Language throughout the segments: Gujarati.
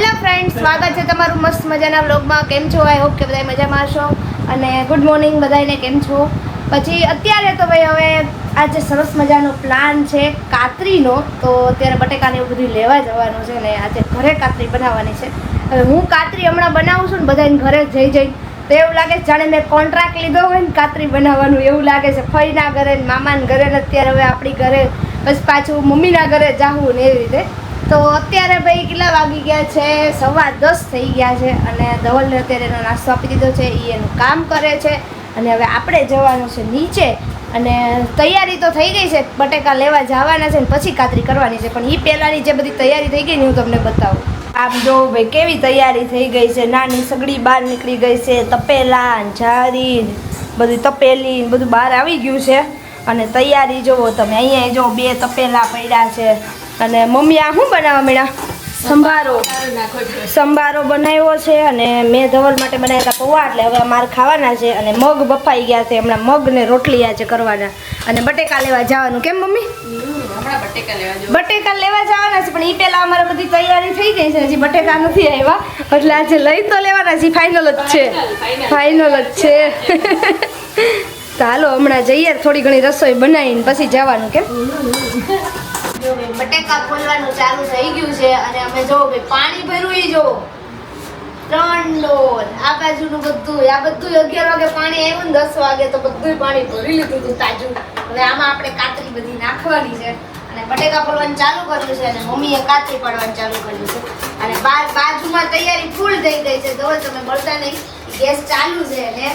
હેલો ફ્રેન્ડ સ્વાગત છે તમારું મસ્ત મજાના વ્લોગમાં કેમ છો? આઈ હોપ કે બધા મજામાં હશો. અને ગુડ મોર્નિંગ બધાને કેમ છો? પછી અત્યારે તો ભાઈ હવે આજે સરસ મજાનો પ્લાન છે કાતરીનો, તો અત્યારે બટેકાને એવું બધું લેવા જવાનું છે ને આજે ઘરે કાતરી બનાવવાની છે. હવે હું કાતરી હમણાં બનાવું છું ને બધાને ઘરે જઈ જઈ. તો એવું લાગે છે જાણે મેં કોન્ટ્રાક્ટ લીધો હોય ને કાતરી બનાવવાનું, એવું લાગે છે. ફઈના ઘરે ને મામાના ઘરે ને અત્યારે હવે આપણી ઘરે પછી પાછું મમ્મીના ઘરે જાવું ને એવી રીતે. તો અત્યારે ભાઈ કેટલા વાગી ગયા છે? સવા દસ થઈ ગયા છે અને ધવલને અત્યારે એનો નાસ્તો આપી દીધો છે. એ એનું કામ કરે છે અને હવે આપણે જવાનું છે નીચે અને તૈયારી તો થઈ ગઈ છે. બટેકા લેવા જવાના છે ને પછી કાતરી કરવાની છે. પણ એ પહેલાંની જે બધી તૈયારી થઈ ગઈ ને હું તમને બતાવું. આમ જો ભાઈ કેવી તૈયારી થઈ ગઈ છે. નાની સગડી બહાર નીકળી ગઈ છે. તપેલા જારી બધી તપેલી બધું બહાર આવી ગયું છે. અને તૈયારી જોવો તમે. અહીંયા જો બે તપેલા પડ્યા છે. અને મમ્મી આ શું બનાવવા મળ્યા સંભારો. સંભારો બનાવ્યો છે અને મેં ધવલ માટે બનાવ્યા હતા પૌવા, એટલે હવે અમારે ખાવાના છે અને મગ બફાઈ ગયા છે. હમણાં મગ ને રોટલી આજે કરવાના. અને બટેકા લેવા જવાનું. કેમ મમ્મી? બટેકા લેવા જવાના છે, પણ એ પહેલા અમારે બધી તૈયારી થઈ ગઈ છે. હજી બટેકા નથી આવ્યા. એટલે આજે લઈ તો લેવાના છે. ફાઇનલ જ છે. ફાઇનલ જ છે. તો હાલો, હમણાં જઈએ. થોડી ઘણી રસોઈ બનાવીને પછી જવાનું, કેમ? જો ભાઈ બટેકા ખોલવાનું ચાલુ થઈ ગયું છે અને અમે જો ભાઈ પાણી ભર્યું એ જો. ત્રણ ડોલ આ બાજુનું બધું આ બધું અગિયાર વાગે પાણી આવ્યું ને દસ વાગે તો બધું પાણી ભરી લીધું હતું તાજું. હવે આમાં આપણે કાતરી બધી નાખવાની છે અને બટેકા પડવાનું ચાલુ કર્યું છે અને મમ્મીએ કાતરી પાડવાનું ચાલુ કર્યું છે. અને બાજુમાં તૈયારી ફૂલ થઈ ગઈ છે. તો તમે, બળતા નહીં. ગેસ ચાલુ છે અને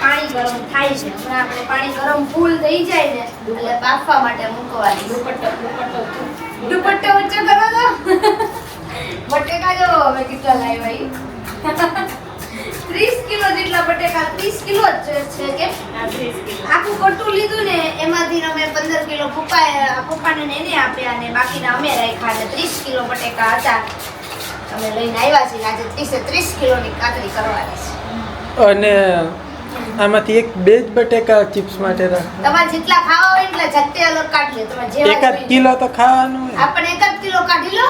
પાણી ગરમ થાય છે. હમણાં આપણે પાણી ગરમ ફૂલ થઈ જાય ને એટલે બાફવા માટે મૂકવાની. દુપટ્ટો દુપટ્ટો દુપટ્ટો વચ્ચે કરો તો બટેકા જો અમે કેટલા લાવ્યા. 30 કિલો જેટલા બટેકા 30 કિલો જ છે કે? 30 આખું કટું લીધું ને એમાંથી અમે 15 કિલો પપ્પાએ પપ્પાને એને આપ્યા અને બાકીના અમે રાખ્યા અને 30 કિલો બટેકા હતા. અમે લઈને આવ્યા છીએ આજે 30 30 કિલોની કાતરી કરવાની છે. અને આમાંથી એક બે જ બટેકા ચિપ્સ માટે રાખ. તમારે જેટલા ખાવા હોય એટલા જાતે અલગ કાઢી લો. તમારે જે એકાદ. કિલો તો ખાવાનું હોય. આપણે એક જ કિલો કાઢી લો.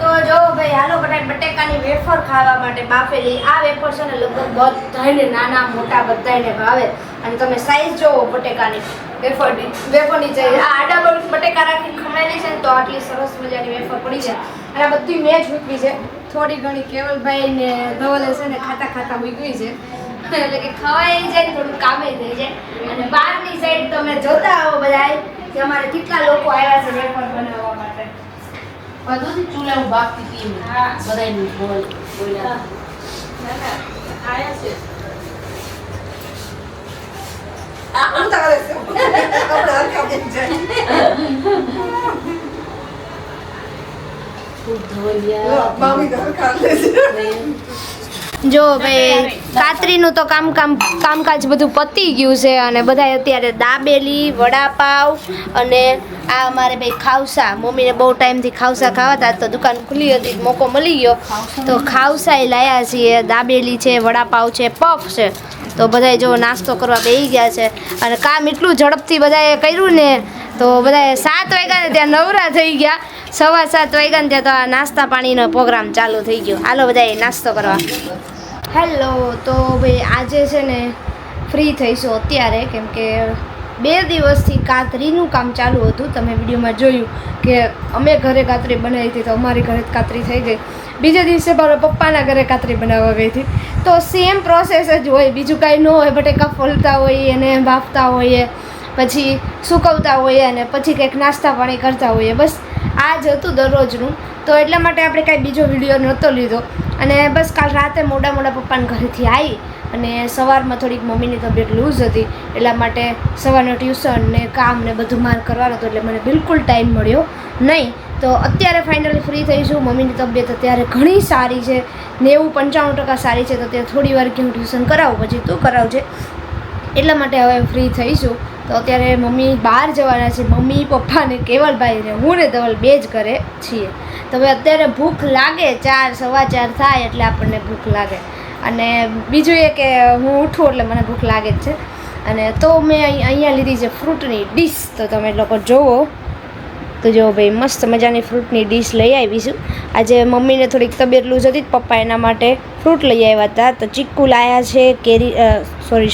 તો જો ભાઈ હાલો બટાઈ બટેકાની વેફર ખાવા માટે બાફેલી આ વેફર છે ને લગભગ બધાને નાના મોટા બધાને ભાવે. અને તમે સાઈઝ જોવો બટેકાની. વેફરની વેફરની છે આ આડા બટેકા રાખીને ખમણેલી છે ને તો આટલી સરસ મજાની વેફર પડી છે અને આ બધી મેં જ મૂકવી છે. થોડી ઘણી કેવલભાઈ ને ધવલે છે ને ખાતા ખાતા મૂકવી છે. એટલે કે ખવાઈ જાય થોડું કામે થઈ જાય. અને બહારની સાઈડ તમે જોતા આવો બધા કે અમારે કેટલા લોકો આવ્યા છે વેફર બનાવવા માટે. બધું ચૂલા હું બાફતી હતી હા. બધાયનું બોલ બોલ્યા. ના, ના, આયા છે. ખૂબ ધોલિયા. જો ભાઈ, કાતરીનું તો કામ કામ કામકાજ બધું પતી ગયું છે અને બધા અત્યારે દાબેલી, વડાપાવ અને આ અમારે ભાઈ ખાવસા. મમ્મીને બહુ ટાઈમથી ખાવસા ખાવાતા તો દુકાન ખુલ્લી હતી મોકો મળી ગયો. તો ખાવસાય લાયા છીએ, દાબેલી છે, વડાપાવ છે, પફ છે. તો બધાય જો નાસ્તો કરવા બેસી ગયા છે. અને કામ એટલું ઝડપથી બધાએ કર્યું ને, તો બધાએ સાત વાગ્યાને ત્યાં નવરા થઈ ગયા. સવા સાત વાગ્યા ને ત્યાં તો આ નાસ્તા પાણીનો પ્રોગ્રામ ચાલુ થઈ ગયો. હાલો બધાએ નાસ્તો કરવા. હેલો, તો ભાઈ આજે છે ને ફ્રી થઈશું અત્યારે, કેમ કે બે દિવસથી કાતરીનું કામ ચાલુ હતું. તમે વિડીયોમાં જોયું કે અમે ઘરે કાતરી બનાવી હતી, તો અમારી ઘરે કાતરી થઈ ગઈ. બીજા દિવસે મારા પપ્પાના ઘરે કાતરી બનાવવા ગઈ હતી. તો સેમ પ્રોસેસ જ હોય, બીજું કાંઈ ન હોય, બટેકા ફોલતા હોઈએ અને બાફતા હોઈએ, પછી સુકવતા હોઈએ અને પછી કંઈક નાસ્તા પાણી કરતા હોઈએ. બસ આ જ હતું દરરોજનું. તો એટલા માટે આપણે કાંઈ બીજો વીડિયો નહોતો લીધો. અને બસ કાલ રાતે મોડા મોડા પપ્પાને ઘરેથી આવી અને સવારમાં થોડીક મમ્મીની તબિયત લૂઝ હતી, એટલા માટે સવારનું ટ્યુશન ને કામ ને બધું માર કરવાનું હતું, એટલે મને બિલકુલ ટાઈમ મળ્યો નહીં. તો અત્યારે ફાઇનલી ફ્રી થઈશું મમ્મીની તબિયત અત્યારે ઘણી સારી છે, નેવું પંચાણું ટકા સારી છે, તો અત્યારે થોડી વાર કે હું ટ્યુશન કરાવું, પછી તું કરાવજે. એટલા માટે હવે ફ્રી થઈશું તો અત્યારે મમ્મી બહાર જવાના છે. મમ્મી, પપ્પા ને કેવલભાઈ ને હું ને ધવલ બે જ ઘરે છીએ. તો હવે અત્યારે ભૂખ લાગે, ચાર, સવા ચાર થાય એટલે આપણને ભૂખ લાગે. અને બીજું એ કે હું ઉઠું એટલે મને ભૂખ લાગે જ છે. અને તો મેં અહીં, અહીંયા લીધી છે ફ્રૂટની ડીશ. તો તમે લોકો જુઓ તો જો ભાઈ, મસ્ત મજાની ફ્રૂટની ડીશ લઈ આવીશું આજે મમ્મીને થોડીક તબિયત લૂઝ હતી પપ્પા એના માટે ફ્રૂટ લઈ આવ્યા હતા. તો ચીક્કુ લાયા છે, કેરી સોરી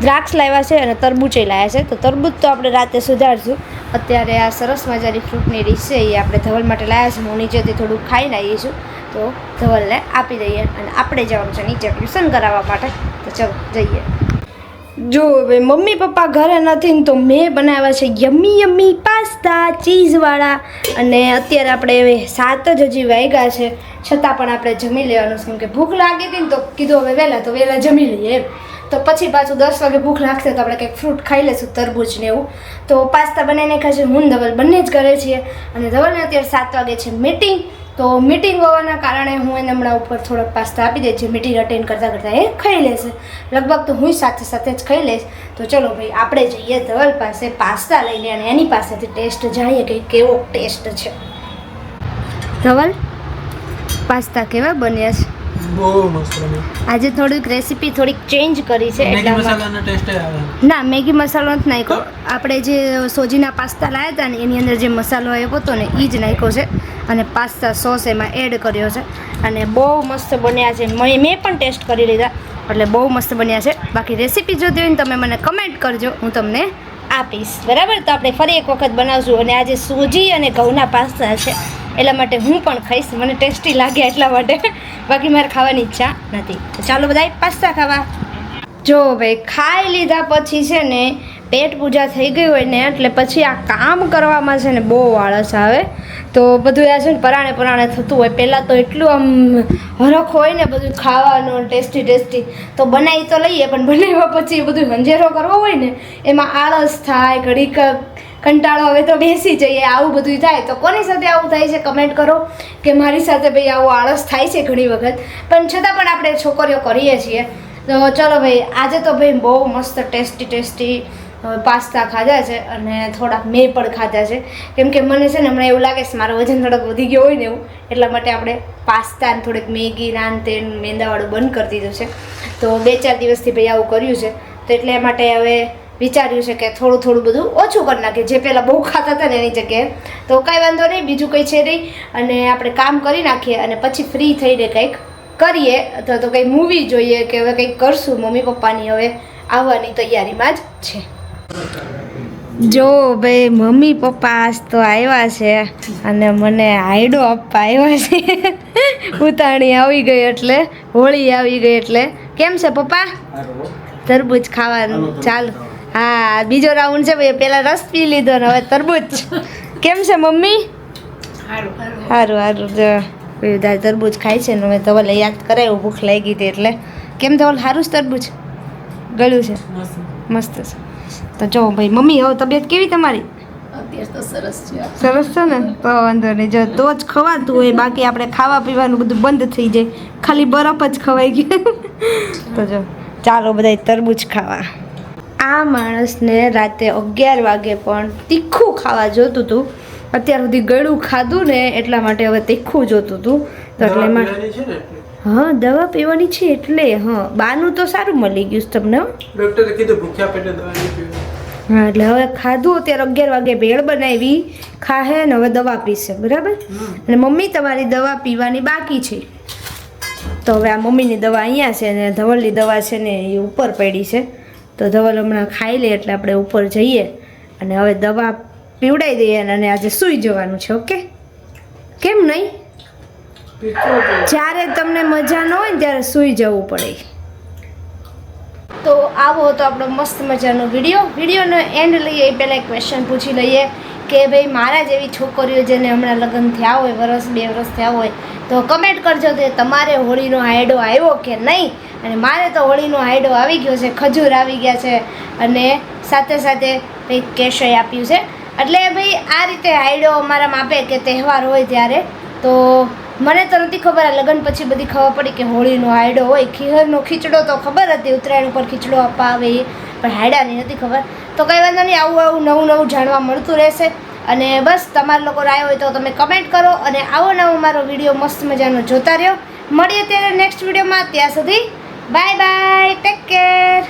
દ્રાક્ષ લાવ્યા છે અને તરબૂચે લાવ્યા છે. તો તરબૂચ તો આપણે રાતે સુધારશું. અત્યારે આ સરસ મજાની ફ્રૂટની ડીશ છે, એ આપણે ધવલ માટે લાવ્યા છે. હું નીચેથી થોડું ખાઈને છું. તો ધવલને આપી દઈએ અને આપણે જવાનું છે નીચે ટ્યુશન કરાવવા માટે. તો ચલો, જઈએ. જો હવે મમ્મી પપ્પા ઘરે નથી ને તો મેં બનાવ્યા છે યમ્મી યમ્મી પાસ્તા ચીઝવાળા. અને અત્યારે આપણે હવે સાત જ હજી વાગ્યા છે. છતાં પણ આપણે જમી લેવાનું છે. કેમ કે ભૂખ લાગી હતી ને તો કીધું હવે વહેલા તો વહેલા જમી લઈએ એમ. તો પછી પાછું દસ વાગે ભૂખ લાગશે તો આપણે કંઈક ફ્રૂટ ખાઈ લઈશું, તરબૂચ ને એવું. તો પાસ્તા બનાવીને ખાશે, હું ધવલ બંને જ કરે છીએ. અને ધવલને અત્યારે સાત વાગે છે મીટિંગ તો મીટિંગ હોવાના કારણે હું એને હમણાં ઉપર થોડોક પાસ્તા આપી દે જે મીટિંગ અટેન્ડ કરતાં કરતાં એ ખાઈ લેશે. લગભગ તો હું સાથે સાથે જ ખાઈ લઈશ. તો ચલો ભાઈ, આપણે જઈએ ધવલ પાસે પાસ્તા લઈને અને એની પાસેથી ટેસ્ટ જાણીએ કે કેવો ટેસ્ટ છે. ધવલ, પાસ્તા કેવા બન્યા છે? બહુ મસ્ત બને આજે થોડીક રેસીપી થોડીક ચેન્જ કરી છે મેગી મસાલાનો ટેસ્ટ આવે. ના મેગી મસાલો નથી નાખ્યો. આપણે જે સોજીના પાસ્તા લાવ્યા હતા ને એની અંદર જે મસાલો આવ્યો હતો ને એ જ નાખ્યો છે. અને પાસ્તા સોસ એમાં એડ કર્યો છે. અને બહુ મસ્ત બન્યા છે. મેં મેં પણ ટેસ્ટ કરી લીધા. એટલે બહુ મસ્ત બન્યા છે. બાકી રેસીપી જોતી હોય ને તમે મને કમેન્ટ કરજો. હું તમને આપીશ. બરાબર? તો આપણે ફરી એક વખત બનાવશું. અને આજે સૂજી અને ઘઉંના પાસ્તા છે. એટલા માટે હું પણ ખાઈશ. મને ટેસ્ટી લાગે એટલા માટે. બાકી મારે ખાવાની ઈચ્છા નથી. ચાલો બધા પાસ્તા ખાવા. જો ભાઈ, ખાઈ લીધા પછી છે ને પેટ પૂજા થઈ ગઈ હોય ને, એટલે પછી આ કામ કરવામાં છે ને બહુ આળસ આવે. તો બધું આ છે ને પરાણે પરાણે થતું હોય. પહેલાં તો એટલું આમ હરખ હોય ને બધું ખાવાનું ટેસ્ટી ટેસ્ટી તો બનાવી તો લઈએ, પણ બનાવ્યા પછી બધું હંજેરો કરવો હોય ને, એમાં આળસ થાય, ઘડીક કંટાળો હવે તો બેસી જઈએ, આવું બધું થાય. તો કોની સાથે આવું થાય છે કમેન્ટ કરો, કે મારી સાથે ભાઈ આવું આળસ થાય છે ઘણી વખત. પણ છતાં પણ આપણે છોકરીઓ કરીએ છીએ. તો ચલો ભાઈ, આજે તો ભાઈ બહુ મસ્ત ટેસ્ટી ટેસ્ટી પાસ્તા ખાધા છે અને થોડાક મેં પણ ખાધા છે. કેમ કે મને છે ને હમણાં એવું લાગે છે મારો વજન થોડોક વધી ગયો હોય ને એવું, એટલા માટે આપણે પાસ્તા ને થોડીક મેગી નાન તે મેંદાવાળું બંધ કરી દીધું છે. તો બે ચાર દિવસથી ભાઈ આવું કર્યું છે. તો એટલે માટે હવે વિચાર્યું છે કે થોડું થોડું બધું ઓછું કરી નાખીએ જે પહેલાં બહુ ખાતા હતા ને એની જગ્યાએ તો કાંઈ વાંધો નહીં બીજું કંઈ છે નહીં. અને આપણે કામ કરી નાખીએ અને પછી ફ્રી થઈને કંઈક કરીએ અથવા તો કંઈ મૂવી જોઈએ કે હવે કંઈક કરશું. મમ્મી પપ્પાની હવે આવવાની તૈયારીમાં જ છે. જો ભાઈ મમ્મી પપ્પા આજ તો આવ્યા છે અને મને હાયડો આપવા આવ્યા છે. ઉતાણી આવી ગઈ એટલે હોળી આવી ગઈ એટલે. કેમ છે પપ્પા? તરબૂચ ખાવાનું. ચાલો. હા બીજો રાઉન્ડ છે ભાઈ પહેલા રસ પી લીધો ને હવે તરબૂચ. કેમ છે મમ્મી? સારું સારું જો. બધા તરબૂચ ખાય છે ને હવે ધવલે યાદ કરાયું ભૂખ લાગી હતી એટલે. કેમ ધવલ સારું છે તરબૂચ? ગળ્યું છે? મસ્ત. છે. તો જો ભાઈ મમ્મી હવે તબિયત કેવી તમારી? સરસ છે. સરસ છે ને? તો વાંધો નહીં. જો તો જ ખવાતું હોય બાકી આપણે ખાવા પીવાનું બધું બંધ થઈ જાય. ખાલી બરફ જ ખવાઈ ગયું. તો જો ચાલો બધા તરબૂચ ખાવા. આ માણસને રાતે અગિયાર વાગે પણ તીખું ખાવા જોતું હતું અત્યાર સુધી ગળું ખાધું ને એટલા માટે હવે તીખું જોતું હતું તો એટલે એમાં. હા દવા પીવાની છે એટલે હા. બાનું તો સારું મળી ગયું છે તમને ડોક્ટરે કીધું ભૂખ્યા પેટે દવા હા એટલે હવે ખાધું અત્યારે અગિયાર વાગે ભેળ બનાવી ખાહે ને હવે દવા પીશે બરાબર? અને મમ્મી તમારી દવા પીવાની બાકી છે. તો હવે આ મમ્મીની દવા અહીંયા છે ને ધવલની દવા છે ને એ ઉપર પડી છે. તો ધવલ હમણાં ખાઈ લે એટલે આપણે ઉપર જઈએ અને હવે દવા પીવડાવી દઈએ અને આજે સૂઈ જવાનું છે, ઓકે? કેમ નહીં? જ્યારે તમને મજા ન હોય ને ત્યારે સૂઈ જવું પડે. તો આવો તો આપણો મસ્ત મજાનો વીડિયો. વિડીયોનો એન્ડ લઈએ પહેલાં ક્વેશ્ચન પૂછી લઈએ. કે ભાઈ મારા જેવી છોકરીઓ જેને હમણાં લગ્ન થયા હોય, વરસ, બે વરસ થયા હોય, તો કમેન્ટ કરજો કે તમારે હોળીનો હાયડો આવ્યો કે નહીં? અને મારે તો હોળીનો હાયડો આવી ગયો છે, ખજૂર આવી ગયા છે. અને સાથે સાથે કંઈક કેશય આપ્યું છે. એટલે ભાઈ, આ રીતે હાયડો અમારા માપે કે તહેવાર હોય ત્યારે, તો મને તો નથી ખબર આ લગ્ન પછી બધી ખબર પડી કે હોળીનો હાયડો હોય. ખીહરનો ખીચડો તો ખબર હતી, ઉત્તરાયણ ઉપર ખીચડો આપવા આવે પણ હાડાની નથી ખબર. તો કંઈ વાંધો નહીં, આવું આવું નવું નવું જાણવા મળતું રહેશે. અને બસ, તમારા લોકો રાય હોય તો તમે કમેન્ટ કરો અને આવો નવો મારો વીડિયો મસ્ત મજાનો જોતા રહ્યો. મળીએ ત્યારે નેક્સ્ટ વિડીયોમાં. ત્યાં સુધી બાય બાય ટેક કેર